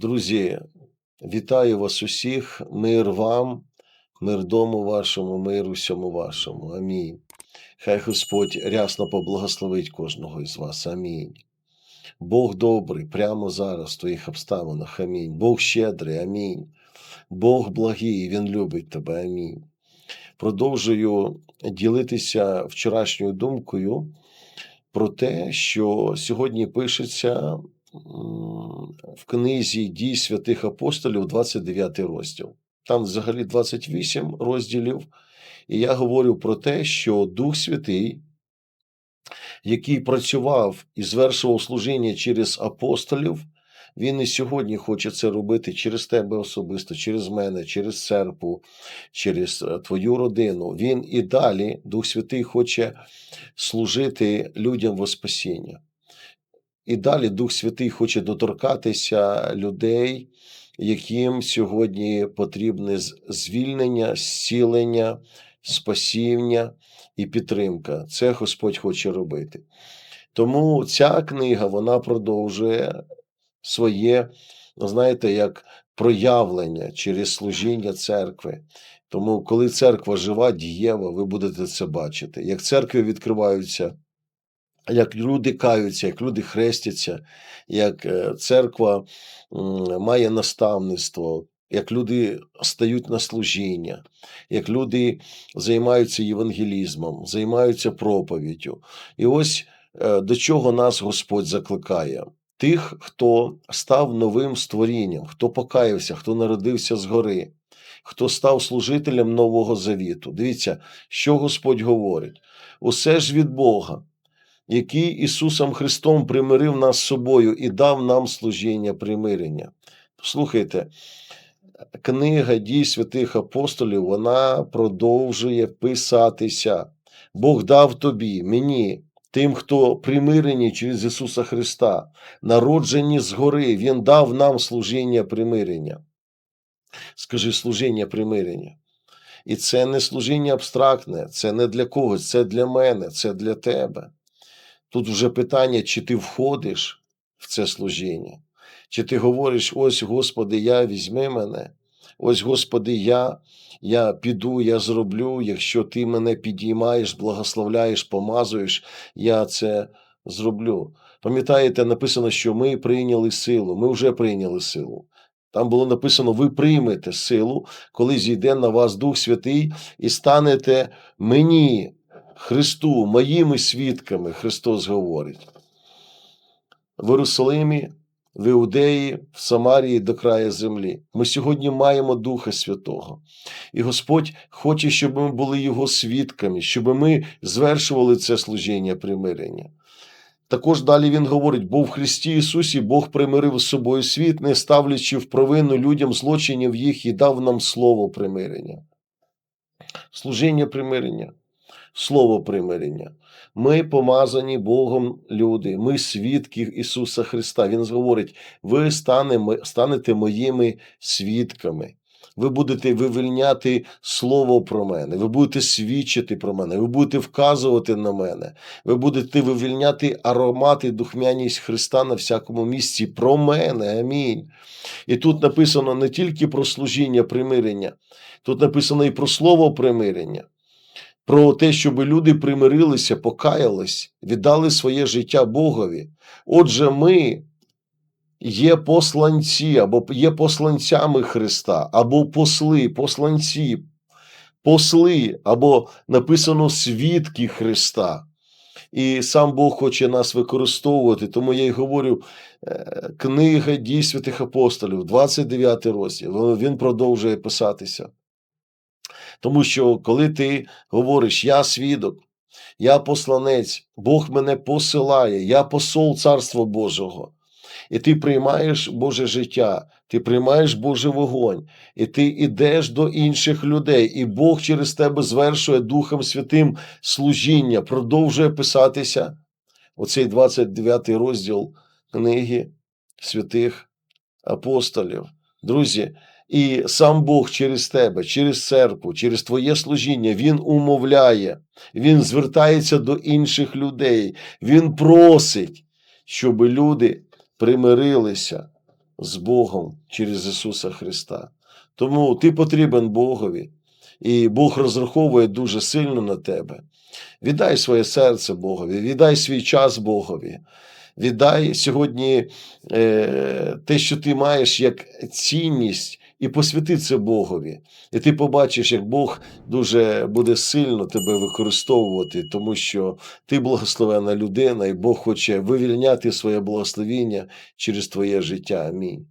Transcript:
Друзі, вітаю вас усіх, мир вам, мир дому вашому, мир усьому вашому. Амінь. Хай Господь рясно поблагословить кожного із вас. Амінь. Бог добрий прямо зараз в твоїх обставинах. Амінь. Бог щедрий, амінь. Бог благий, Він любить тебе. Амінь. Продовжую ділитися вчорашньою думкою про те, що сьогодні пишеться в книзі дій святих апостолів, 29 розділ. Там взагалі 28 розділів. І я говорю про те, що Дух Святий, який працював і звершував служіння через апостолів, він і сьогодні хоче це робити через тебе особисто, через мене, через церкву, через е, твою родину. Він і далі, Дух Святий, хоче служити людям во спасіння. І далі Дух Святий хоче доторкатися людей, яким сьогодні потрібне звільнення, зцілення, спасіння і підтримка. Це Господь хоче робити. Тому ця книга вона продовжує своє, ну, знаєте, як проявлення через служіння церкви. Тому, коли церква жива, дієва, ви будете це бачити. Як церкви відкриваються, як люди каються, як люди хрестяться, як е, церква має наставництво, як люди стають на служіння, як люди займаються євангелізмом, займаються проповіддю. І ось е, до чого нас Господь закликає. Тих, хто став новим створінням, хто покаявся, хто народився згори, хто став служителем Нового Завіту. Дивіться, що Господь говорить: усе ж від Бога, який Ісусом Христом примирив нас з собою і дав нам служіння примирення. Слухайте, книга дій святих апостолів вона продовжує писатися. Бог дав тобі, мені, тим, хто примирені через Ісуса Христа, народжені згори, Він дав нам служіння примирення. Скажи служіння примирення. І це не служіння абстрактне, це не для когось, це для мене, це для тебе. Тут вже питання, чи ти входиш в це служіння, чи ти говориш: ось, Господи, я візьми мене, ось, Господи, я, я піду, я зроблю, якщо ти мене підіймаєш, благословляєш, помазуєш, я це зроблю. Пам'ятаєте, написано, що ми прийняли силу, ми вже прийняли силу. Там було написано: ви приймете силу, коли зійде на вас Дух Святий, і станете мені, Христу, моїми свідками, Христос говорить. В Єрусалимі, в Іудеї, в Самарії до краю землі. Ми сьогодні маємо Духа Святого. І Господь хоче, щоб ми були Його свідками, щоб ми звершували це служіння примирення. Також далі він говорить: бо в Христі Ісусі Бог примирив з собою світ, не ставлячи в провину людям злочинів їх і дав нам слово примирення. Служіння примирення, слово примирення. Ми помазані Богом люди, ми свідки Ісуса Христа. Він говорить: ви станете моїми свідками. Ви будете вивільняти слово про мене, ви будете свідчити про мене, ви будете вказувати на мене, ви будете вивільняти аромат і духмяність Христа на всякому місці про мене. Амінь. І тут написано не тільки про служіння примирення, тут написано і про слово примирення, про те, щоб люди примирилися, покаялись, віддали своє життя Богові. Отже, ми є посланці або є посланцями Христа, або посли, посланці, посли, або написано свідки Христа. І сам Бог хоче нас використовувати, тому я й говорю, е, книга дій святих апостолів, 29 розділ, він продовжує писатися. Тому що коли ти говориш, я свідок, я посланець, Бог мене посилає, я посол Царства Божого, і ти приймаєш Боже життя, ти приймаєш Божий вогонь, і ти йдеш до інших людей, і Бог через тебе звершує Духом Святим служіння, продовжує писатися оцей 29 розділ книги святих апостолів. Друзі, і сам Бог через тебе, через церкву, через твоє служіння, Він умовляє, Він звертається до інших людей, Він просить, щоб люди примирилися, з Богом через Ісуса Христа. Тому ти потрібен Богові, і Бог розраховує дуже сильно на тебе. Віддай своє серце Богові, віддай свій час Богові. Віддай сьогодні е, те, що ти маєш як цінність, і посвяти це Богові. І ти побачиш, як Бог дуже буде сильно тебе використовувати, тому що ти благословена людина, і Бог хоче вивільняти своє благословіння через твоє життя. Амінь.